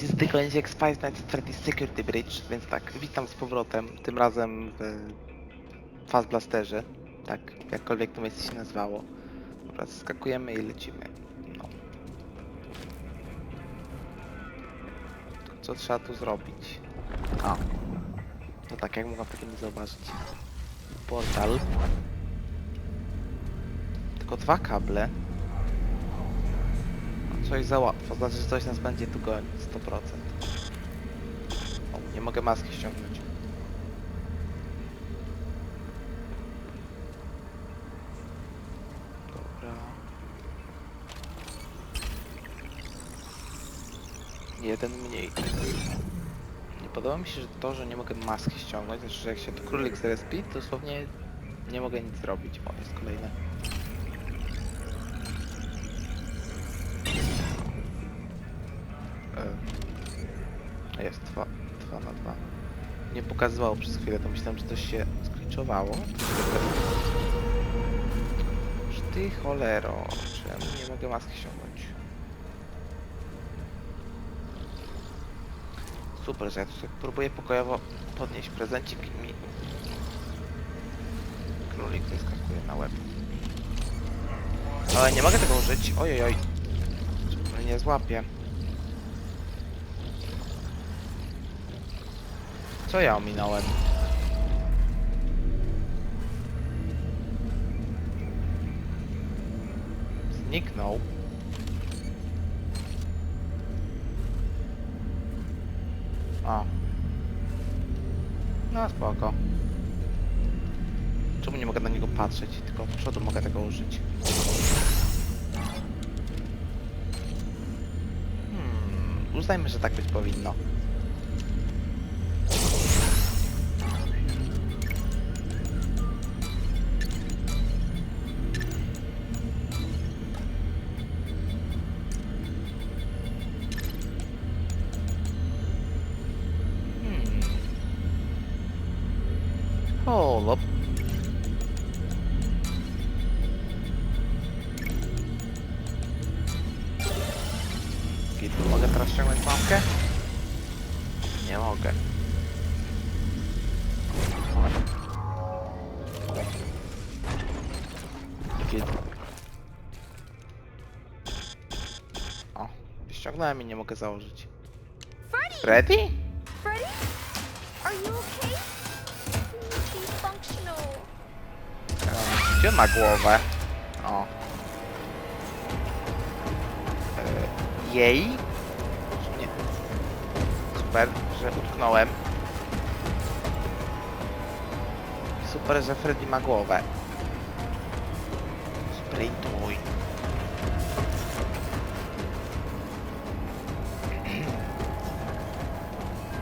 Jest tylko jak Spice at Freddy's Security Bridge, więc tak, witam z powrotem, tym razem w Fast Blasterze, tak, jakkolwiek to miejsce się nazywało. Dobra, skakujemy i lecimy. No. Co trzeba tu zrobić? A. No tak, jak mogę tego nie zauważyć. Portal. Tylko dwa kable. Coś za łatwo, znaczy, że coś nas będzie tu gonić, 100%. O, nie mogę maski ściągnąć. Dobra. Jeden mniej. Nie podoba mi się że to, że nie mogę maski ściągnąć, znaczy, że jak się tu królik zrespi, to dosłownie nie mogę nic zrobić. O, jest kolejne. Jest 2, 2 na 2. Nie pokazywało przez chwilę, to myślałem, że coś się skliczowało. Czy ty cholero, czemu nie mogę maski ściągnąć? Super, że ja tu sobie próbuję pokojowo podnieść prezencik i mi królik wyskakuje na łeb. Ale nie mogę tego użyć. Ojej, oj. Nie złapię. Co ja ominąłem? Zniknął. O. No spoko. Czemu nie mogę na niego patrzeć? Tylko w przodu mogę tego użyć. Hmm, uznajmy, że tak być powinno. Teraz ściągnąć? Nie mogę. Git. O, ściągnąłem i nie mogę założyć. Freddy! Freddy? Are you okay? Functional. Gdzie ma głowę? O. E, jej? Super, że utknąłem. Super, że Freddy ma głowę. Sprintuj.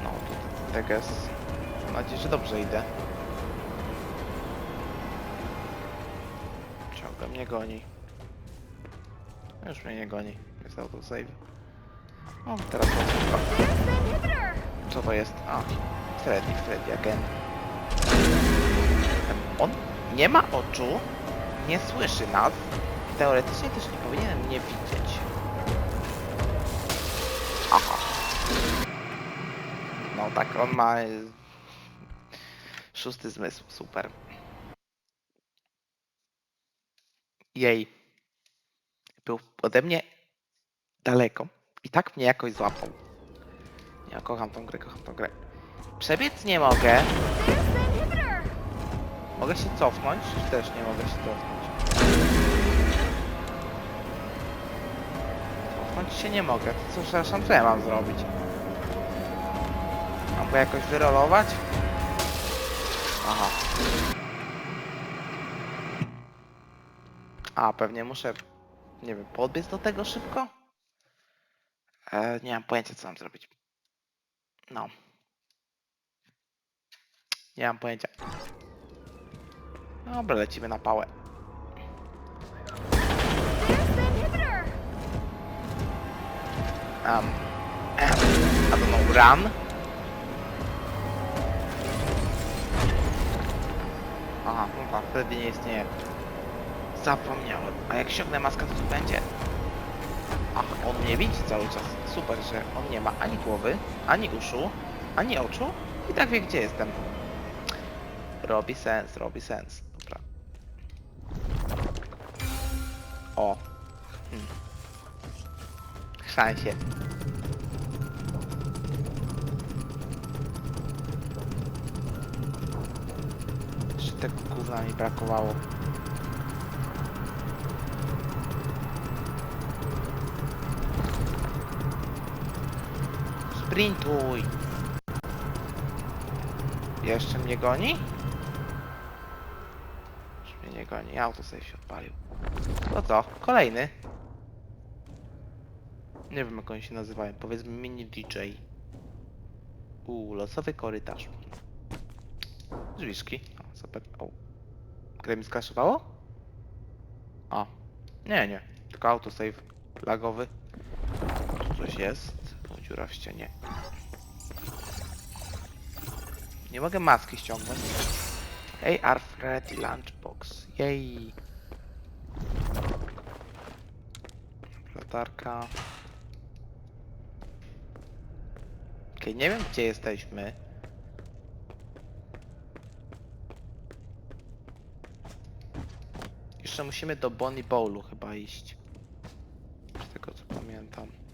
No, tak jest. Mam nadzieję, że dobrze idę. Ciągle mnie goni. Już mnie nie goni. Jest autosave. O, teraz mam Co to jest? A, Freddy, Freddy again. On nie ma oczu, nie słyszy nas. Teoretycznie też nie powinien mnie widzieć. Aha. No tak, on ma y, szósty zmysł, super. Jej. Był ode mnie daleko i tak mnie jakoś złapał. Ja kocham tą grę, kocham tą grę. Przebiec nie mogę. Mogę się cofnąć, czy też nie mogę się cofnąć? Cofnąć się nie mogę. To co, przepraszam, co ja mam zrobić? Mam go jakoś wyrolować? Aha. A, pewnie muszę, nie wiem, podbiec do tego szybko? E, nie mam pojęcia, co mam zrobić. No. Nie mam pojęcia. Dobra, lecimy na pałę. Um, I don't know, run? Aha, no tak, wtedy nie istnieje. Zapomniałem. A jak ściągnę maskę, to będzie? On mnie widzi cały czas. Super, że on nie ma ani głowy, ani uszu, ani oczu i tak wie gdzie jestem. Robi sens, robi sens. Dobra. O. Hmm. Chrzan się. Jeszcze tego mi brakowało. Sprintuj! Jeszcze mnie goni? Już mnie nie goni, autosave się odpalił. To co? Kolejny. Nie wiem jak oni się nazywają, powiedzmy mini DJ. Uuu, losowy korytarz. Drzwiczki. O, zapek... O. Mi skraszowało? O. Nie, nie. Tylko autosave lagowy. Coś jest. Dziura w ścianie. Nie mogę maski ściągnąć. AR Freddy Lunchbox. Jej. Latarka. Okej, nie wiem gdzie jesteśmy. Jeszcze musimy do Bonnie Bowlu chyba iść. Z tego co pamiętam.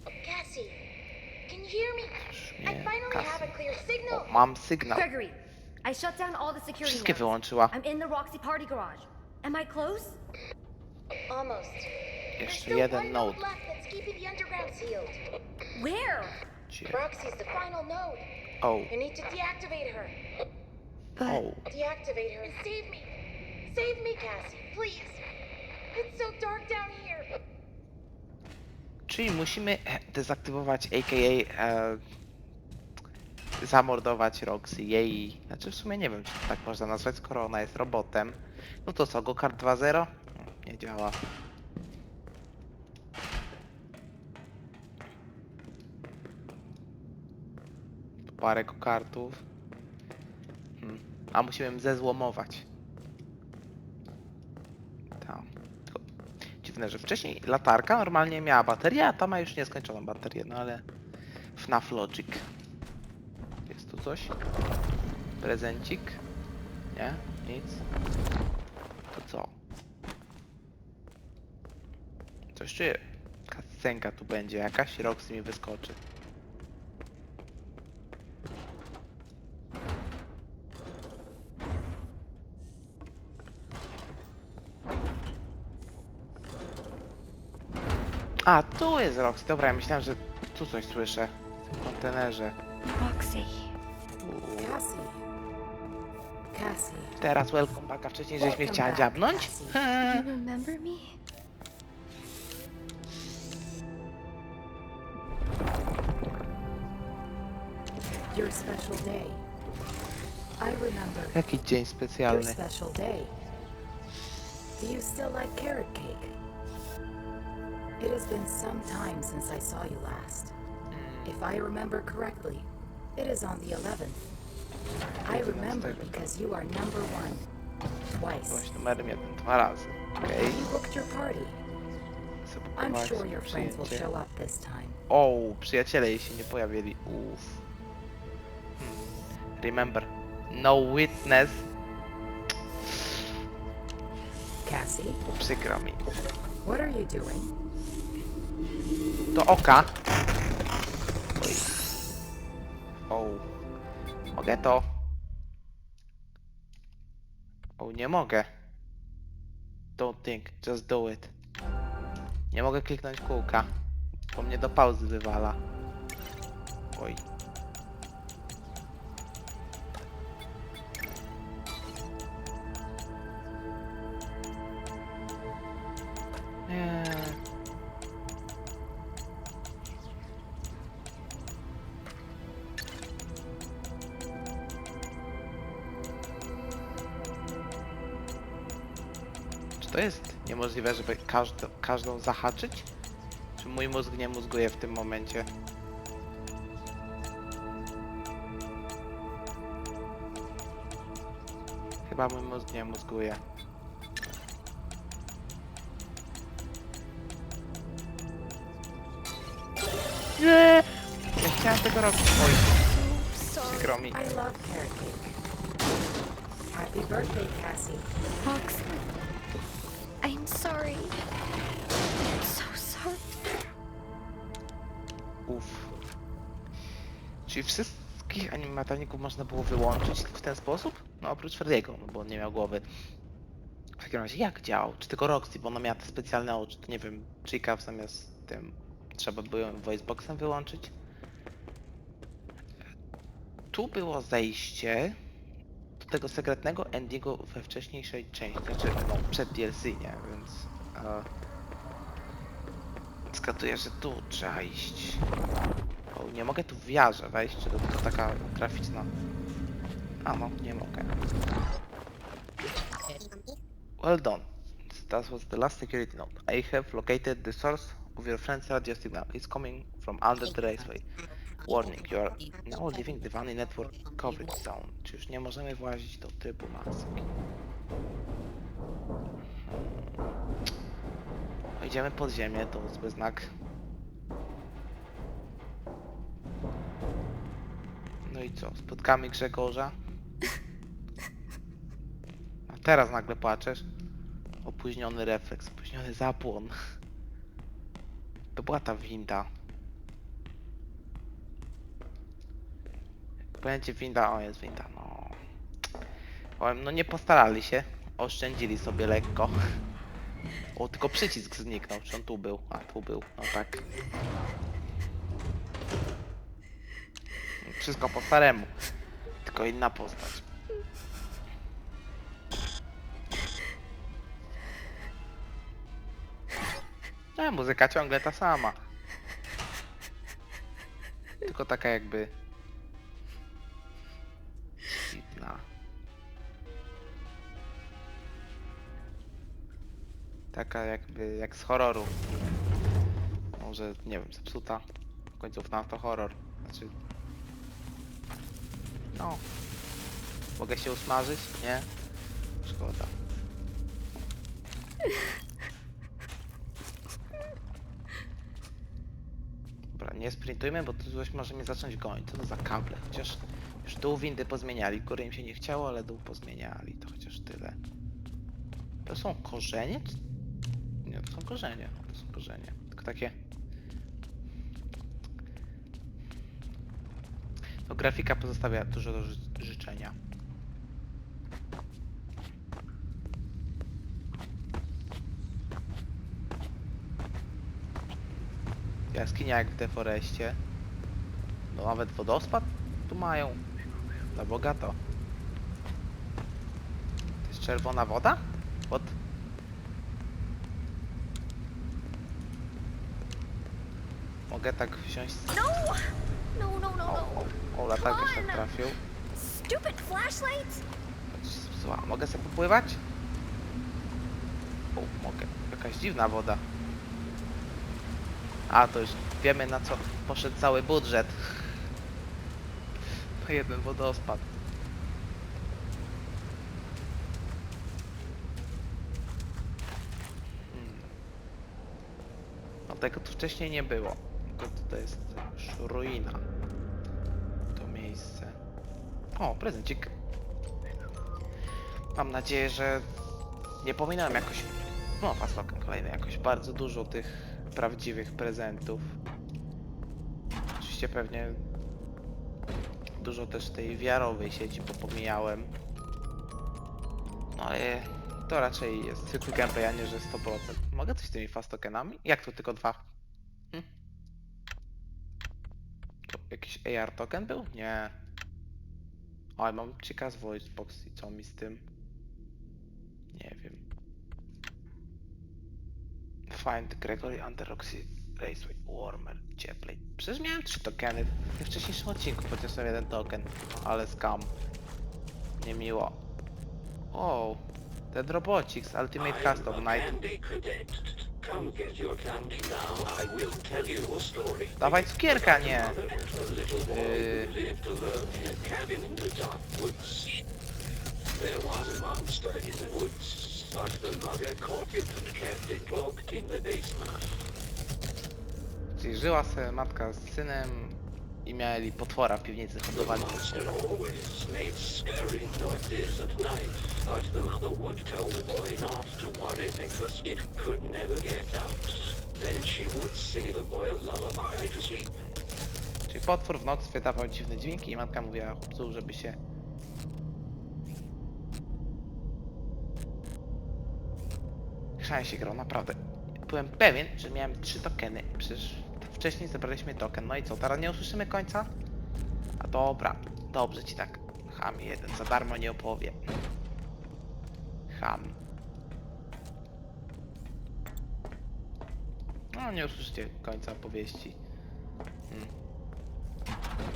Cassie, can hear me? Już I finally have a clear signal. Oh, o, mam sygnał. Gregory, I shut down all the security Wszystkie nodes. wyłączyła. I'm in the Roxy party garage. Am I close? Almost. There's Jeszcze still jeden one node. node left that's keeping the underground sealed. Where? Gdzie? Roxy's the final node. Oh. You need to deactivate her. But o. Deactivate her and save me. Save me, Cassie, please. It's so dark down here. Czyli musimy e, dezaktywować AKA e, zamordować Roxy, jej. Znaczy w sumie nie wiem, czy to tak można nazwać, skoro ona jest robotem. No to co, Gokart 2.0? Hmm, Nie działa. Parę kartów. Hmm. A musimy zezłomować. Tam. Tylko Dziwne, że wcześniej latarka normalnie miała baterię, a ta ma już nieskończoną baterię, no ale FNAF Logic. Jest tu coś? Prezencik? Nie? Nic? To co? Coś czuję. Kascenka tu będzie jakaś, Roxy mi wyskoczy. A, tu jest Roxy. Dobra, ja myślałem, że tu coś słyszę. W tym kontenerze. Roxy. Cassie. Cassie. Teraz welcome back, a wcześniej żeś mnie chciała dziabnąć? You remember me? Your special day. I remember Jaki dzień your specjalny. special day. Do you still like carrot cake? It has been some time since I saw you last. If I remember correctly, it is on the 11th. I remember because you are number one. Twice. Byłaś numerem jeden dwa razy. Okej. You booked your party. I'm sure your friends will show up this time. O, przyjaciele jej się nie pojawili. Uff. Hmm. Remember, no witness. Cassie, Przykro mi. what are you doing? Do oka. Oj. O. Mogę to. O, nie mogę. Don't think, just do it. Nie mogę kliknąć kółka. Bo mnie do pauzy wywala. Oj. To jest niemożliwe, żeby każdą, każdą zahaczyć? Czy mój mózg nie mózguje w tym momencie? Chyba mój mózg nie mózguje. Nie! Nie chciałem tego robić. Oj, przykro mi. Happy birthday, Cassie. Roxy. Sorry. So sorry. Uff. Czyli wszystkich animatroników można było wyłączyć w ten sposób? No oprócz Ferdiego, no bo on nie miał głowy. W takim razie jak działał? Czy tylko Roxy, bo ona miała te specjalne oczy, to nie wiem, Chica zamiast tym trzeba było ją voiceboxem wyłączyć? Tu było zejście tego sekretnego endingu we wcześniejszej części, znaczy no, przed DLC, nie? Więc... E, Zgaduję, że tu trzeba iść. O, nie mogę tu w wiarze wejść, czy to, to taka graficzna... A no, nie mogę. Well done. That was the last security note. I have located the source of your friend's radio signal. It's coming from under the raceway. Warning, you are now leaving the Valley Network coverage zone. Czy już nie możemy włazić do trybu maski? Wejdziemy pod ziemię, to zły znak. No i co? Spotkamy Grzegorza? A teraz nagle płaczesz? Opóźniony refleks, opóźniony zapłon. To była ta winda. Pojęcie winda, o jest winda, no. Powiem, no nie postarali się. Oszczędzili sobie lekko. O, tylko przycisk zniknął, czy on tu był? A, tu był, no tak. Wszystko po staremu. Tylko inna postać. No, muzyka ciągle ta sama. Tylko taka jakby... Taka jakby, jak z horroru. Może, nie wiem, zepsuta. Końcówka to horror. Znaczy... No. Mogę się usmażyć? Nie? Szkoda. Dobra, nie sprintujmy, bo tu coś może mnie zacząć gonić. Co to za kable? Chociaż już dół windy pozmieniali. Góry im się nie chciało, ale dół pozmieniali. To chociaż tyle. To są korzenie? To są korzenie. To są korzenie. Tylko takie... No grafika pozostawia dużo do ży życzenia. Jaskinia jak w Deforeście. No nawet wodospad tu mają. Na bogato. To jest czerwona woda? What? Mogę tak wziąć... z- No! No, no, no, O, no. o, o latarkę się tak trafił. Stupid flashlights! Zła, mogę sobie popływać? O, mogę. Jakaś dziwna woda. A, to już wiemy na co poszedł cały budżet. To jeden wodospad. Hmm. No tego tu wcześniej nie było. To, jest już ruina. To miejsce. O, prezencik. Mam nadzieję, że nie pominąłem jakoś. No, Fastlocken kolejny, jakoś bardzo dużo tych prawdziwych prezentów. Oczywiście pewnie dużo też tej wiarowej sieci popomijałem. No ale to raczej jest zwykły gameplay, a nie że 100%. Mogę coś z tymi fastokenami? Jak to tylko dwa? Hm? To jakiś AR token był? Nie. Oj, mam ciekaw voice box i co mi z tym? Nie wiem. Find Gregory under Roxy Raceway Warmer Cieplej. Przecież miałem trzy tokeny w wcześniejszym odcinku, mam jeden token, ale scam. Niemiło. O, ten robocik z Ultimate Custom Night. Dawaj cukierka, nie! Yy, lived alone in a cabin in the dark woods. There was a monster in the woods, but the mother caught it and kept it locked in the basement. Czyli żyła sobie matka z synem i mieli potwora w piwnicy, hodowali to. Czyli potwór w nocy wydawał dziwne dźwięki i matka mówiła chłopcu, żeby się... Chrzanie się grał, naprawdę. Byłem pewien, że miałem trzy tokeny. Przecież wcześniej zebraliśmy token. No i co, teraz nie usłyszymy końca? A dobra, dobrze ci tak. Ham jeden, za darmo nie opowie. Ham. No, nie usłyszycie końca opowieści. Hmm.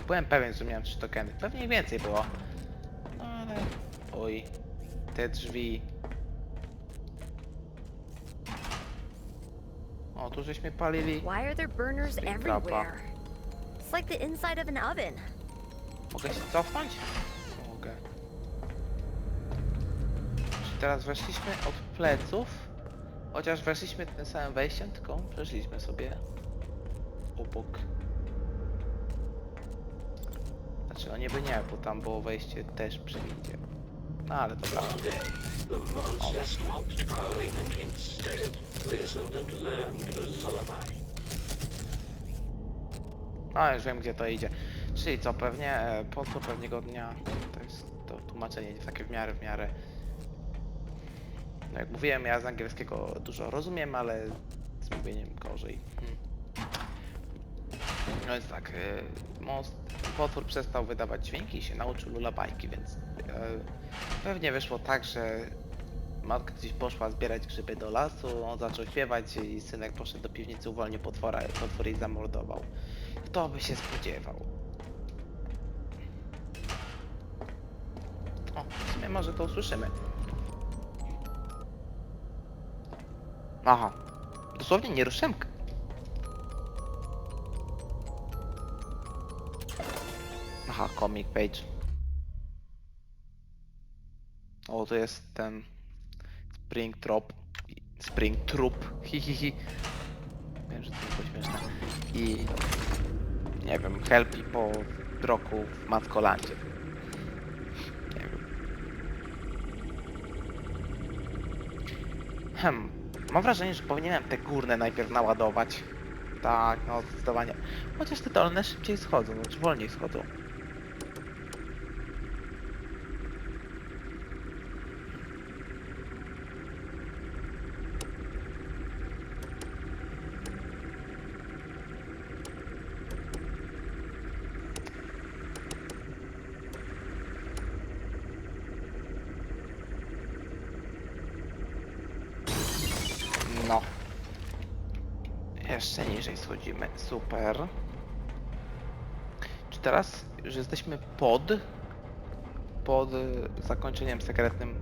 Byłem pewien, że miałem trzy tokeny. Pewnie więcej było. No ale... Oj. Te drzwi... O, tu żeśmy palili. Why are there burners everywhere? It's like the inside of an oven. Mogę się cofnąć? Mogę. Czy teraz weszliśmy od pleców? Chociaż weszliśmy tym samym wejściem, tylko przeszliśmy sobie obok. Znaczy, no niby nie, bo tam było wejście też przy windzie. No ale dobra. No już wiem gdzie to idzie. Czyli co, pewnie e, po co pewnego dnia, to jest to tłumaczenie takie w miarę, w miarę. No jak mówiłem, ja z angielskiego dużo rozumiem, ale z mówieniem gorzej. Hmm. No więc tak, e, most, potwór przestał wydawać dźwięki i się nauczył lulabajki, więc e, pewnie wyszło tak, że matka gdzieś poszła zbierać grzyby do lasu, on zaczął śpiewać i synek poszedł do piwnicy, uwolnił potwora, potwór jej zamordował. Kto by się spodziewał? O, w sumie może to usłyszymy. Aha. Dosłownie nie ruszem. Aha, comic page. O, to jest ten Spring Trop. Spring Troop. Hi. Wiem, że to było śmieszne. I nie wiem, Helpi po roku w Matkolandzie. Nie wiem. Hm, mam wrażenie, że powinienem te górne najpierw naładować. Tak, no zdecydowanie. Chociaż te dolne szybciej schodzą, znaczy wolniej schodzą. No. Jeszcze niżej schodzimy. Super. Czy teraz już jesteśmy pod pod zakończeniem sekretnym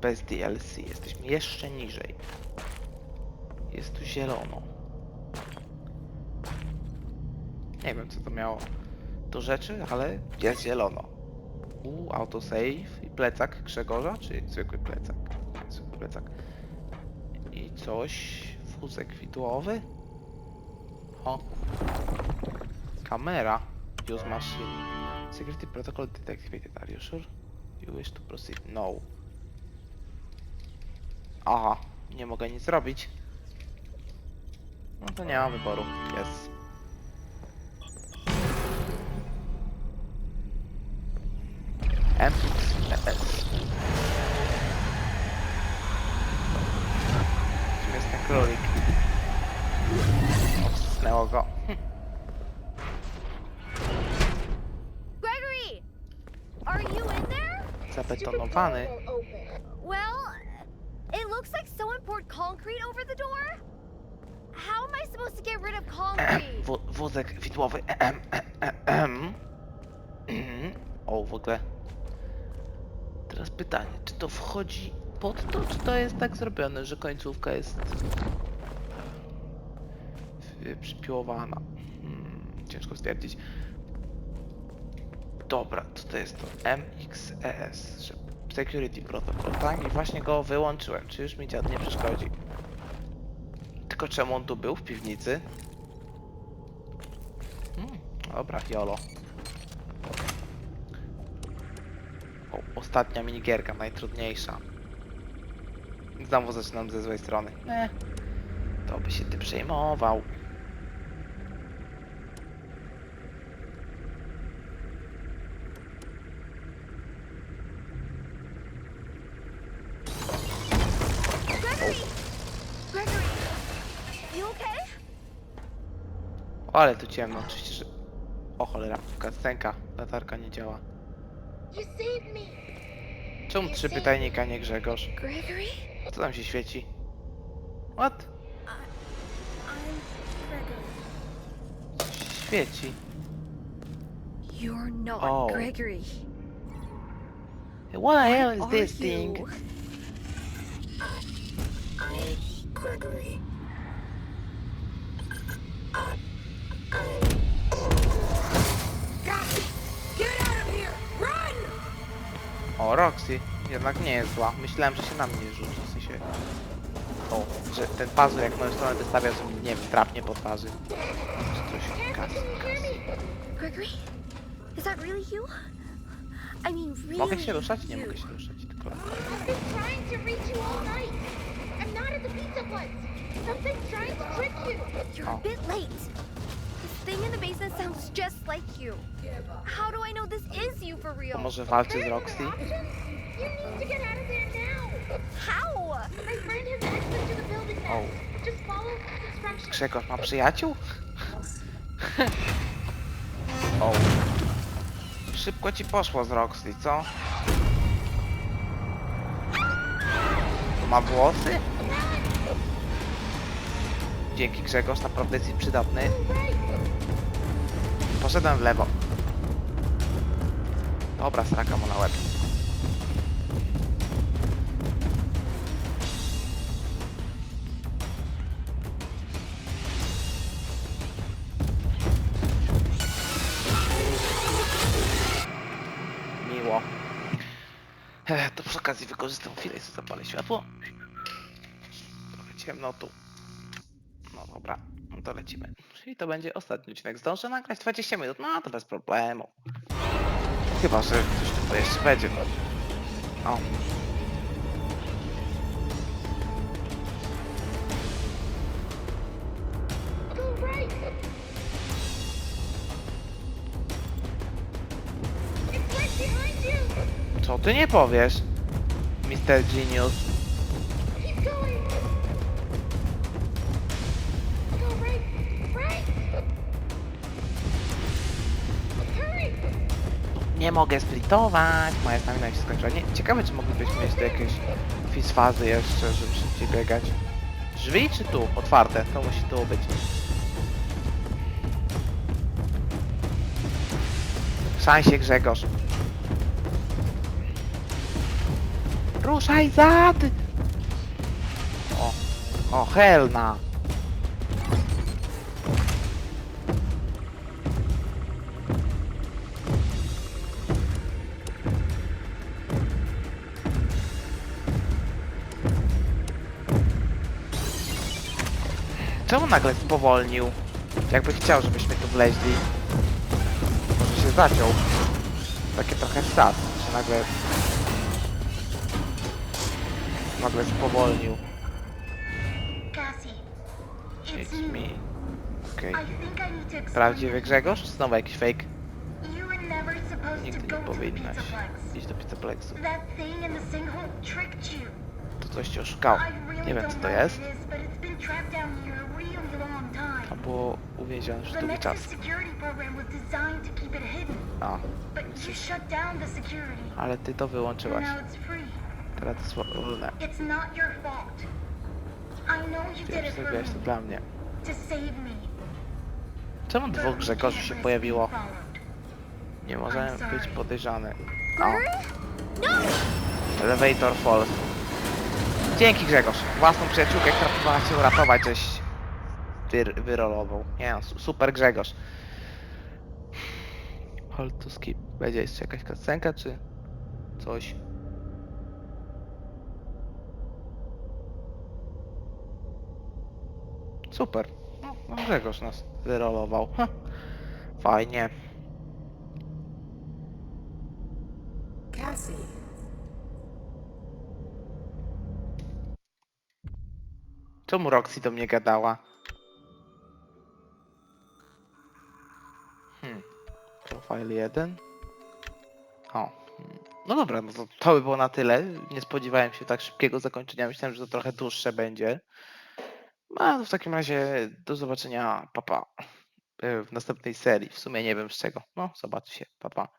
bez DLC. Jesteśmy jeszcze niżej. Jest tu zielono. Nie wiem co to miało do rzeczy, ale jest zielono. U, autosave i plecak Grzegorza, czy zwykły plecak? Zwykły plecak. I coś. Wózek widłowy. O. Kamera. Use machine. Security protocol detected. Are you sure? You wish to proceed? No. Aha. Nie mogę nic zrobić. No to nie mam wyboru. Jest. MXS. Czym jest ten królik? Odcisnęło go. Gregory! Are you in there? Zabetonowany. Well, it looks like someone poured concrete over the door. How am I supposed to get rid of concrete? Wó- wózek widłowy. Ehem, ehem. Mhm. O, w ogóle. Teraz pytanie, czy to wchodzi pod to, czy to jest tak zrobione, że końcówka jest przypiłowana? Hmm, ciężko stwierdzić. Dobra, to jest to? MXES, Security Protocol, tak? I właśnie go wyłączyłem. Czy już mi dziad nie przeszkodzi? Tylko czemu on tu był w piwnicy? Dobra, jolo. O, ostatnia minigierka, najtrudniejsza. Znowu zaczynam ze złej strony. Eh, to by się ty przejmował. Gregory! Gregory! You okay? O, ale tu ciemno, oczywiście, że... O cholera, kastenka, latarka nie działa. Czemu trzy pytajnika, nie Grzegorz? Co tam się świeci? What? I'm świeci. You're not Oh. Gregory. What the hell is this thing? Gregory. O, Roxy. Jednak nie jest zła. Myślałem, że się na mnie rzuci. W sensie... O, że ten pazur jak moją stronę wystawia, że mi, nie wiem, trapnie po twarzy. Czy coś... Kas, kas. Gregory? Is that really you? I mean, really? Mogę się ruszać? Nie mogę się ruszać, tylko... I've been trying to reach you all night. I'm not at the pizza place. Something's trying to trick you. You're a bit late. Thing in the basement sounds just like you. How do I know this is you for To real? może walczy z Roxy? You need to get out of there now. How? My friend has access to the building now. Oh. Just follow instructions. Grzegorz ma przyjaciół? o. Szybko ci poszło z Roxy, co? To ma włosy? Dzięki Grzegorz, naprawdę jesteś przydatny. Poszedłem w lewo. Dobra, sraka mu na łeb. Miło. To przy okazji wykorzystam chwilę i zapalę światło. Trochę ciemno tu. No dobra, no to lecimy. Czyli to będzie ostatni odcinek. Zdążę nagrać 20 minut, no to bez problemu. Chyba, że coś tutaj jeszcze będzie. O. Co ty nie powiesz? Mr. Genius. Mogę sprintować, moja stamina się skończyła. Nie, ciekawe czy moglibyśmy mieć tu jakieś fazy jeszcze, żeby szybciej biegać. Drzwi czy tu? Otwarte, to musi tu być. Szansie Grzegorz. Ruszaj zad! O, o helna. Nagle spowolnił? Jakby chciał, żebyśmy tu wleźli. Może się zaciął. Takie trochę stas, że nagle... Nagle spowolnił. It's me. Okej. Explain Prawdziwy. Grzegorz? Czy znowu jakiś fake? Nigdy nie powinnaś iść do Pizzaplexu. To coś cię oszukało. Nie wiem co to jest. it is, but it's been trapped down here a really To było uwięzione przez długi czas. A, ale ty to wyłączyłaś. Teraz to jest wolne. For zrobiłaś to dla mnie. Czemu dwóch Grzegorzy się pojawiło? Nie możemy być Gregory? No! elevator fall. Dzięki Grzegorz. Własną przyjaciółkę, która próbowała cię uratować, żeś wyr wyrolował. Nie no, su- super Grzegorz. Hold to skip. Będzie jeszcze jakaś kascenka, czy coś? Super. No, no Grzegorz nas wyrolował. Ha. Fajnie. Cassie, Czemu Roxy do mnie gadała? L1. O. No dobra, no to, to by było na tyle. Nie spodziewałem się tak szybkiego zakończenia. Myślałem, że to trochę dłuższe będzie. No w takim razie do zobaczenia, papa. Pa. W następnej serii. W sumie nie wiem z czego. No, zobaczy się, papa. Pa.